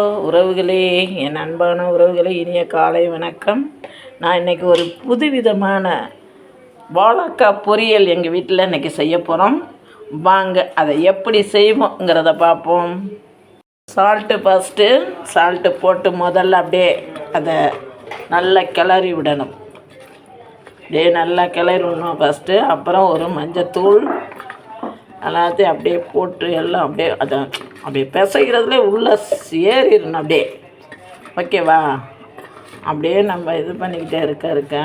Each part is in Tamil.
உறவுகளே என் அன்பான உறவுகளே இனிய காலை வணக்கம். நான் இன்றைக்கி ஒரு புதுவிதமான வாழைக்காய் பொரியல் எங்கள் வீட்டில் இன்றைக்கி செய்ய போகிறோம் வாங்க அதை எப்படி செய்வோங்கிறத பார்ப்போம். சால்ட்டு ஃபஸ்ட்டு சால்ட்டு போட்டு முதல்ல அப்படியே அதை நல்லா கிளறி விடணும். அப்படியே நல்லா கிளறி விடணும் ஃபஸ்ட்டு அப்புறம் ஒரு மஞ்சத்தூள் எல்லாத்தையும் அப்படியே போட்டு எல்லாம் அப்படியே அதை அப்படியே பிசைக்கிறதுல உள்ளே ஏறிடணும் அப்படியே. ஓகேவா? அப்படியே நம்ம இது பண்ணிக்கிட்டே இருக்க இருக்க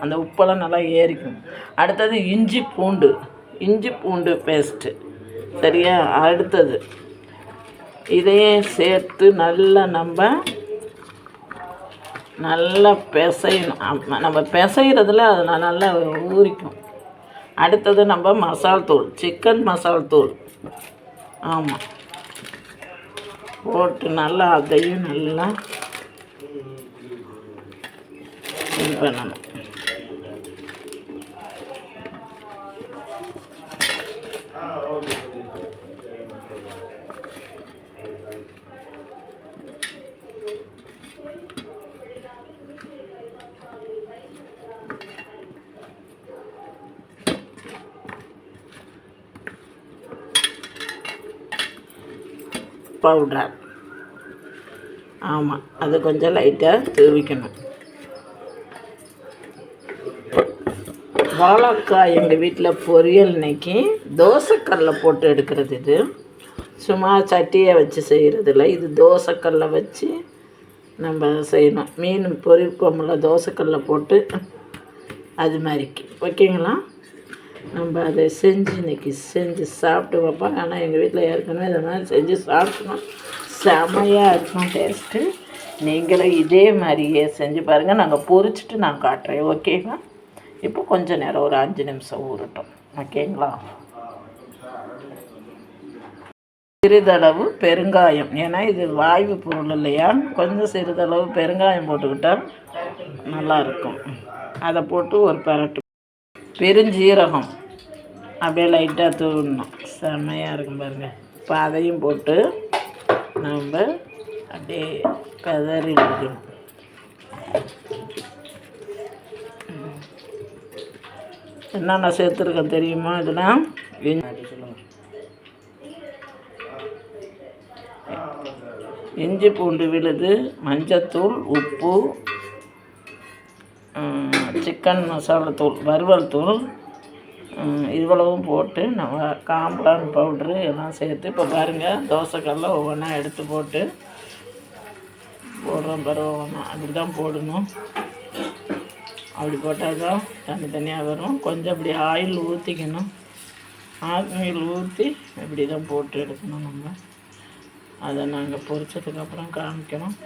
அந்த உப்பெல்லாம் நல்லா ஏறிக்கும். அடுத்தது இஞ்சி பூண்டு. இஞ்சி பூண்டு பேஸ்ட்டு சரியா? அடுத்தது இதையும் சேர்த்து நல்லா நம்ம நல்லா பிசையணும். நம்ம பிசைகிறதுல அது நல்லா ஊறிக்கும். அடுத்தது நம்ம மசால் தூள் சிக்கன் மசால் தூள். ஆமாம் போட்டு நல்லா அதையும் நல்லா இது பண்ணணும். பவுடர் ஆமாம் அது கொஞ்சம் லைட்டாக தூவிக்கணும் வாழைக்காய் எங்கள் வீட்டில் பொரியல் இன்னைக்கு தோசைக்கல்ல போட்டு எடுக்கிறது இது. சும்மா சட்டியை வச்சு செய்கிறதில்ல இது தோசைக்கல்லை வச்சு நம்ம செய்யணும். மீன் பொரிப்போம்ல தோசைக்கல்ல போட்டு அது மாதிரிக்கு. ஓகேங்களா? நம்ம அதை செஞ்சு இன்றைக்கி செஞ்சு சாப்பிட்டு வைப்போம். ஆனால் எங்கள் வீட்டில் ஏற்கனவே இதை மாதிரி செஞ்சு சாப்பிட்டோம் செமையாக இருக்கும் டேஸ்ட்டு நீங்களும் இதே மாதிரியே செஞ்சு பாருங்கள் நாங்கள் பொரிச்சிட்டு நான் காட்டுறேன். ஓகேங்களா இப்போ கொஞ்சம் நேரம் ஒரு அஞ்சு நிமிஷம் ஊறட்டும். ஓகேங்களா சிறிதளவு பெருங்காயம். ஏன்னா இது வாய்வு பொருள் இல்லையா? கொஞ்சம் சிறிதளவு பெருங்காயம் போட்டுக்கிட்டால் நல்லாயிருக்கும் அதை போட்டு ஒரு பரட்டு. பெருஞ்சீரகம். அப்படியே லைட்டாக தூவிடணும். செம்மையாக இருக்கும் பாருங்கள் இப்போ அதையும் போட்டு நம்ம அப்படியே கதறி எடுக்கணும் என்னென்ன சேர்த்துருக்கேன் தெரியுமா இதெல்லாம் இஞ்சி பூண்டு விழுது மஞ்சத்தூள் உப்பு சிக்கன் மசாலா தூள் வறுவல் தூள் இவ்வளவும் போட்டு நம்ம காம்ப்ளான் பவுட்ரு எல்லாம் சேர்த்து இப்போ பாருங்கள் தோசைக்கல்லாம் ஒவ்வொன்றா எடுத்து போட்டு போடுறோம் பாரு ஒவ்வொன்றா அப்படி தான் போடணும். அப்படி போட்டால் தான் தனித்தனியாக வரும். கொஞ்சம் அப்படி ஆயில் ஊற்றிக்கணும் ஆயில் ஊற்றி இப்படி தான் போட்டு எடுக்கணும் நம்ம. அதை நாங்கள் பொரிச்சதுக்கப்புறம் காமிக்கணும்.